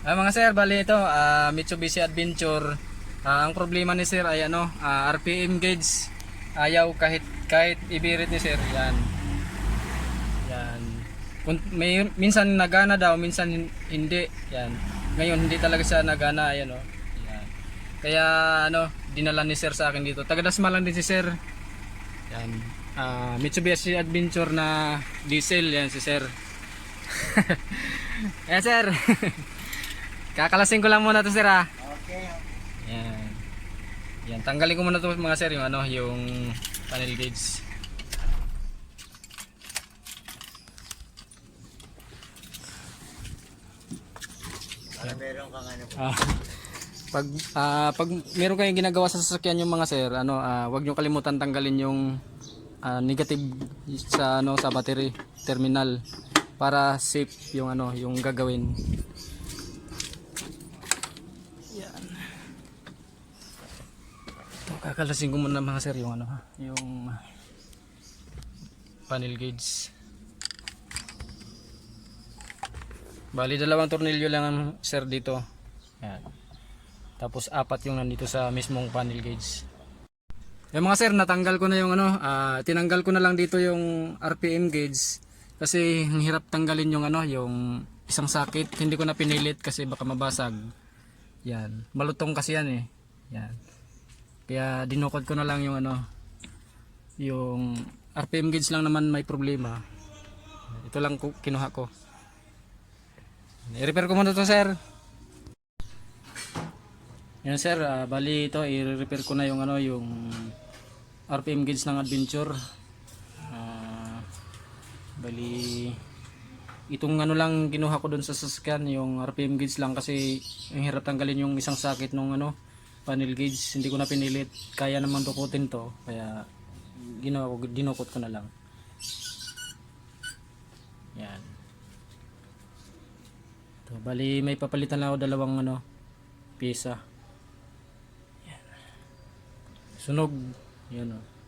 Ah, mga sir, bali ito, ah, Mitsubishi Adventure. Ah, ang problema ni sir ay ano, ah, RPM gauge. Ayaw kahit kahit ibirit ni sir, yan. Yan. Kung, may, minsan nagana daw, minsan hin- hindi. Yan. Ngayon hindi talaga siya nagana, ayan oh. Yan. Kaya ano, dinala ni sir sa akin dito. Tagadasma lang din si sir. Yan. Ah, Mitsubishi Adventure na diesel yan si sir. Ayan sir. Kakalasin ko lang muna to sir ah. Okay. Yan. Yan, tanggalin ko muna to mga sir yung ano, yung panel gauge. Para meron kang ano. Ah, pag ah, pag meron kayong ginagawa sa sasakyan yung mga sir, ano, ah, wag niyo kalimutan tanggalin yung ah, negative sa ano sa battery terminal para safe yung ano, yung gagawin. Ito, kakalasin ko muna mga sir yung ano, ha, yung panel gauge. Bali dalawang tornilyo lang ang sir dito. Yan. Tapos apat yung nandito sa mismong panel gauge. Yung mga sir, natanggal ko na yung ano, ah, tinanggal ko na lang dito yung RPM gauge kasi ang hirap tanggalin yung ano, yung isang sakit. Hindi ko na pinilit kasi baka mabasag. Yan. Malutong kasi yan eh. Yan. Kaya dinukot ko na lang yung ano, yung RPM gauge lang naman may problema. Ito lang kinuha ko. I-repair ko muna to sir. Yan sir, ah, bali ito i-repair ko na yung ano yung RPM gauge ng Adventure. Ah, bali itong ano lang kinuha ko doon sa sasakyan yung RPM gauge lang kasi ang hirap tanggalin yung isang sakit nung ano panel gauge hindi ko na pinilit. Kaya naman tukutin to. Kaya ginawa ko dinukot ko na lang. Yan. To bali may papalitan lang ako dalawang ano pyesa. Yan. Sunog. Yan oh. o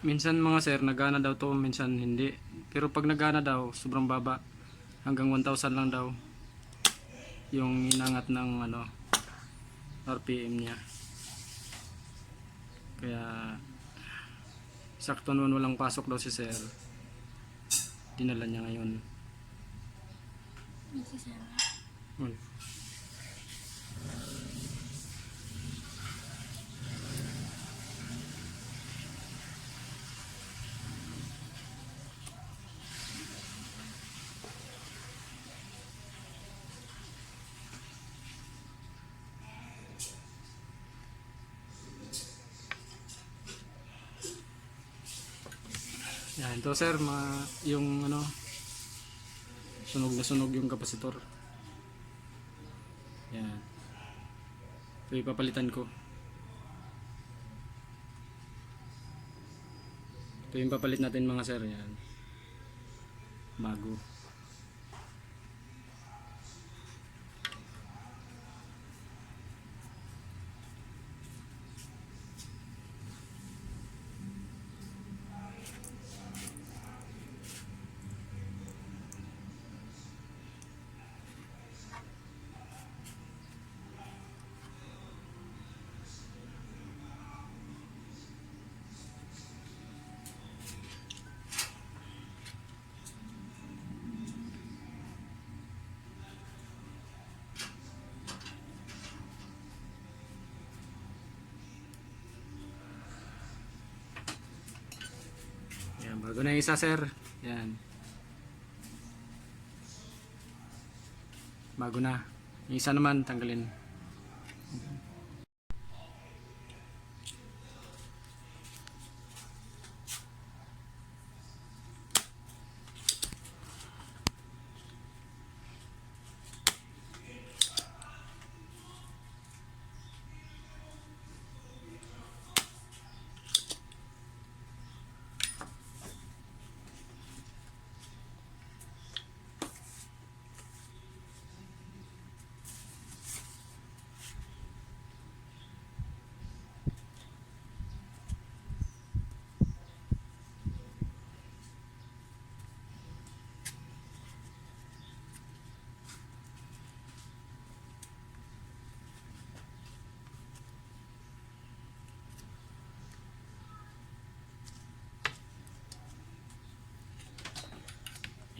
Minsan mga sir, nagana daw to, minsan hindi. Pero pag nagana daw, sobrang baba. Hanggang 1,000 lang daw. Yung inangat ng ano, RPM niya. Kaya, sakto noon walang pasok daw si sir. Dinala niya ngayon. Uy. Yan, ito sir, mga, yung ano, sunog na sunog yung kapasitor. Yan. Ito ipapalitan ko. Ito yung papalit natin mga sir, yan. Bago. Yan, bago na yung isa sir. Yan. Bago na. Isa naman, tanggalin.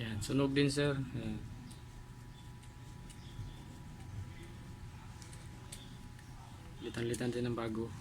Ayan, sunog din sir. Ayan. Litan-litan din ng bago.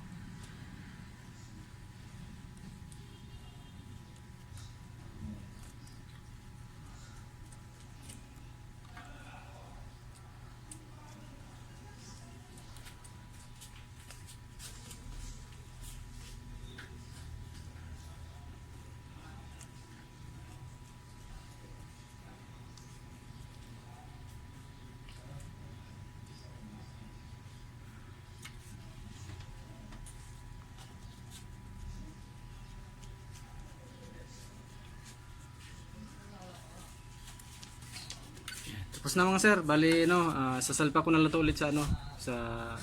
Tapos na mga sir, bali no, ah, sasalpa ko na lang to ulit sa ano, sa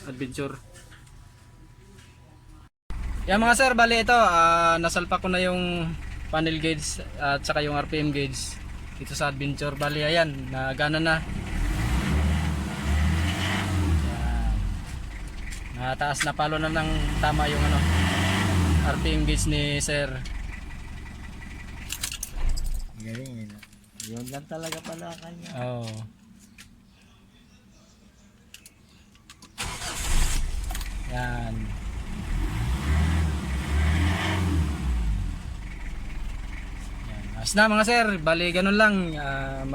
adventure. Yan mga sir, bali ito, ah, nasalpa ko na yung panel gauge at saka yung RPM gauge dito sa adventure. Bali ayan, nagana na. Nataas na palo na ng tama yung ano, RPM gauge ni sir. Galing yun. Yun lang talaga pala kanya. Oo. Yan. Yan. Ayos na mga sir, bali ganun lang. Ah,